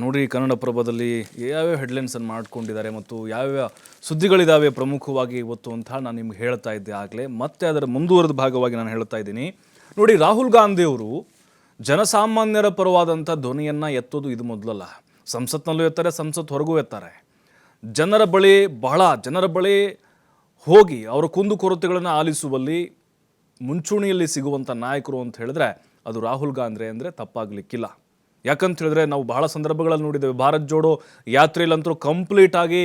ನೋಡಿ ಕನ್ನಡಪ್ರಭದಲ್ಲಿ ಯಾವ್ಯಾವ ಹೆಡ್ಲೈನ್ಸನ್ನು ಮಾಡ್ಕೊಂಡಿದ್ದಾರೆ ಮತ್ತು ಯಾವ್ಯಾವ ಸುದ್ದಿಗಳಿದ್ದಾವೆ ಪ್ರಮುಖವಾಗಿ ಇವತ್ತು ಅಂತ ನಾನು ನಿಮ್ಗೆ ಹೇಳ್ತಾ ಇದ್ದೆ ಆಗಲೇ. ಮತ್ತೆ ಅದರ ಮುಂದುವರೆದ ಭಾಗವಾಗಿ ನಾನು ಹೇಳ್ತಾ ಇದ್ದೀನಿ. ನೋಡಿ, ರಾಹುಲ್ ಗಾಂಧಿಯವರು ಜನಸಾಮಾನ್ಯರ ಪರವಾದಂಥ ಧ್ವನಿಯನ್ನು ಎತ್ತೋದು ಇದು ಮೊದಲಲ್ಲ. ಸಂಸತ್ನಲ್ಲೂ ಎತ್ತಾರೆ, ಸಂಸತ್ ಹೊರಗೂ ಎತ್ತಾರೆ. ಜನರ ಬಳಿ ಬಹಳ, ಜನರ ಬಳಿ ಹೋಗಿ ಅವರ ಕುಂದುಕೊರತೆಗಳನ್ನು ಆಲಿಸುವಲ್ಲಿ ಮುಂಚೂಣಿಯಲ್ಲಿ ಸಿಗುವಂಥ ನಾಯಕರು ಅಂತ ಹೇಳಿದ್ರೆ ಅದು ರಾಹುಲ್ ಗಾಂಧಿ ಅಂದರೆ ತಪ್ಪಾಗಲಿಕ್ಕಿಲ್ಲ. ಯಾಕಂತ ಹೇಳಿದ್ರೆ ನಾವು ಬಹಳ ಸಂದರ್ಭಗಳಲ್ಲಿ ನೋಡಿದ್ದೇವೆ. ಭಾರತ್ ಜೋಡೋ ಯಾತ್ರೆಯಲ್ಲಂತೂ ಕಂಪ್ಲೀಟ್ ಆಗಿ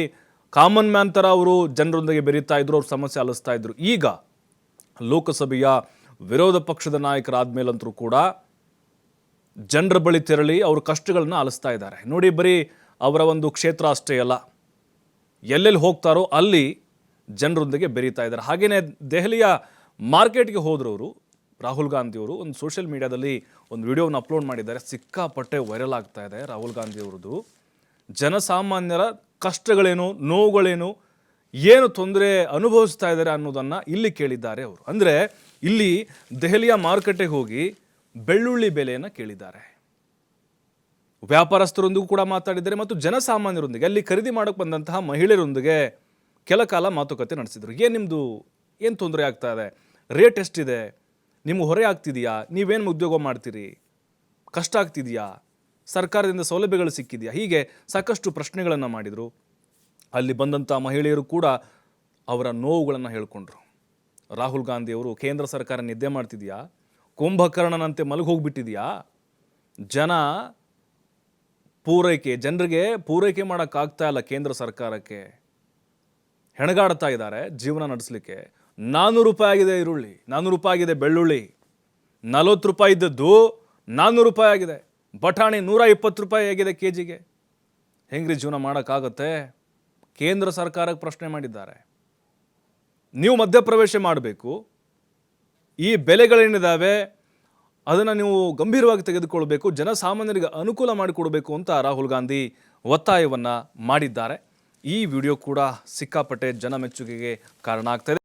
ಕಾಮನ್ ಮ್ಯಾನ್ ಥರ ಅವರು ಜನರೊಂದಿಗೆ ಬೆರೀತಾ ಇದ್ರು, ಅವ್ರ ಸಮಸ್ಯೆ ಆಲಿಸ್ತಾ ಇದ್ರು. ಈಗ ಲೋಕಸಭೆಯ ವಿರೋಧ ಪಕ್ಷದ ನಾಯಕರಾದ ಮೇಲಂತರೂ ಕೂಡ ಜನರ ಬಳಿ ತೆರಳಿ ಅವ್ರ ಕಷ್ಟಗಳನ್ನ ಆಲಿಸ್ತಾ ಇದ್ದಾರೆ. ನೋಡಿ ಬರೀ ಅವರ ಒಂದು ಕ್ಷೇತ್ರ ಅಷ್ಟೇ ಅಲ್ಲ, ಎಲ್ಲೆಲ್ಲಿ ಹೋಗ್ತಾರೋ ಅಲ್ಲಿ ಜನರೊಂದಿಗೆ ಬೆರೀತಾ ಇದ್ದಾರೆ. ಹಾಗೆಯೇ ದೆಹಲಿಯ ಮಾರ್ಕೆಟ್ಗೆ ಹೋದ್ರವರು ರಾಹುಲ್ ಗಾಂಧಿಯವರು ಒಂದು ಸೋಷಿಯಲ್ ಮೀಡಿಯಾದಲ್ಲಿ ಒಂದು ವಿಡಿಯೋವನ್ನು ಅಪ್ಲೋಡ್ ಮಾಡಿದ್ದಾರೆ. ಸಿಕ್ಕಾಪಟ್ಟೆ ವೈರಲ್ ಆಗ್ತಾ ಇದೆ ರಾಹುಲ್ ಗಾಂಧಿ ಅವರದ್ದು ಜನಸಾಮಾನ್ಯರ ಕಷ್ಟಗಳೇನು, ನೋವುಗಳೇನು, ಏನು ತೊಂದರೆ ಅನುಭವಿಸ್ತಾ ಇದ್ದಾರೆ ಅನ್ನೋದನ್ನು ಇಲ್ಲಿ ಕೇಳಿದ್ದಾರೆ ಅವರು. ಅಂದರೆ ಇಲ್ಲಿ ದೆಹಲಿಯ ಮಾರುಕಟ್ಟೆಗೆ ಹೋಗಿ ಬೆಳ್ಳುಳ್ಳಿ ಬೆಲೆಯನ್ನು ಕೇಳಿದ್ದಾರೆ. ವ್ಯಾಪಾರಸ್ಥರೊಂದಿಗೂ ಕೂಡ ಮಾತಾಡಿದ್ದಾರೆ ಮತ್ತು ಜನಸಾಮಾನ್ಯರೊಂದಿಗೆ, ಅಲ್ಲಿ ಖರೀದಿ ಮಾಡೋಕ್ಕೆ ಬಂದಂತಹ ಮಹಿಳೆಯರೊಂದಿಗೆ ಕೆಲ ಕಾಲ ಮಾತುಕತೆ ನಡೆಸಿದರು. ಏನು ನಿಮ್ಮದು ಏನು ತೊಂದರೆ ಆಗ್ತಾ ಇದೆ? ರೇಟ್ ಎಷ್ಟಿದೆ? ನಿಮ್ಗೆ ಹೊರೆ ಆಗ್ತಿದೆಯಾ? ನೀವೇನು ಉದ್ಯೋಗ ಮಾಡ್ತೀರಿ? ಕಷ್ಟ ಆಗ್ತಿದೆಯಾ? ಸರ್ಕಾರದಿಂದ ಸೌಲಭ್ಯಗಳು ಸಿಕ್ಕಿದೆಯಾ? ಹೀಗೆ ಸಾಕಷ್ಟು ಪ್ರಶ್ನೆಗಳನ್ನು ಮಾಡಿದರು. ಅಲ್ಲಿ ಬಂದಂಥ ಮಹಿಳೆಯರು ಕೂಡ ಅವರ ನೋವುಗಳನ್ನು ಹೇಳ್ಕೊಂಡ್ರು. ರಾಹುಲ್ ಗಾಂಧಿಯವರು ಕೇಂದ್ರ ಸರ್ಕಾರ ನಿದ್ದೆ ಮಾಡ್ತಿದೆಯಾ? ಕುಂಭಕರ್ಣನಂತೆ ಮಲಗಿ ಹೋಗ್ಬಿಟ್ಟಿದೆಯಾ? ಜನ ಪೂರೈಕೆ, ಜನರಿಗೆ ಪೂರೈಕೆ ಮಾಡೋಕ್ಕಾಗ್ತಾ ಇಲ್ಲ ಕೇಂದ್ರ ಸರ್ಕಾರಕ್ಕೆ. ಹೆಣಗಾಡ್ತಾ ಇದ್ದಾರೆ ಜೀವನ ನಡೆಸಲಿಕ್ಕೆ. ನಾನ್ನೂರು ರೂಪಾಯಿ ಆಗಿದೆ ಈರುಳ್ಳಿ ನಾನ್ನೂರು ರೂಪಾಯಿ ಆಗಿದೆ ಬೆಳ್ಳುಳ್ಳಿ, ನಲವತ್ತು ರೂಪಾಯಿ ಇದ್ದದ್ದು ನಾನ್ನೂರು ರೂಪಾಯಿ ಆಗಿದೆ. ಬಟಾಣಿ ನೂರ ಇಪ್ಪತ್ತು ರೂಪಾಯಿ ಆಗಿದೆ ಕೆ ಜಿಗೆ ಹೆಂಗ್ರಿ ಜೀವನ ಮಾಡೋಕ್ಕಾಗತ್ತೆ? ಕೇಂದ್ರ ಸರ್ಕಾರಕ್ಕೆ ಪ್ರಶ್ನೆ ಮಾಡಿದ್ದಾರೆ. ನೀವು ಮಧ್ಯಪ್ರವೇಶ ಮಾಡಬೇಕು. ಈ ಬೆಲೆಗಳೇನಿದ್ದಾವೆ ಅದನ್ನು ನೀವು ಗಂಭೀರವಾಗಿ ತೆಗೆದುಕೊಳ್ಬೇಕು. ಜನಸಾಮಾನ್ಯರಿಗೆ ಅನುಕೂಲ ಮಾಡಿಕೊಡಬೇಕು ಅಂತ ರಾಹುಲ್ ಗಾಂಧಿ ಒತ್ತಾಯವನ್ನು ಮಾಡಿದ್ದಾರೆ. ಈ ವಿಡಿಯೋ ಕೂಡ ಸಿಕ್ಕಾಪಟ್ಟೆ ಜನ ಮೆಚ್ಚುಗೆಗೆ ಕಾರಣ ಆಗ್ತಾ ಇದೆ.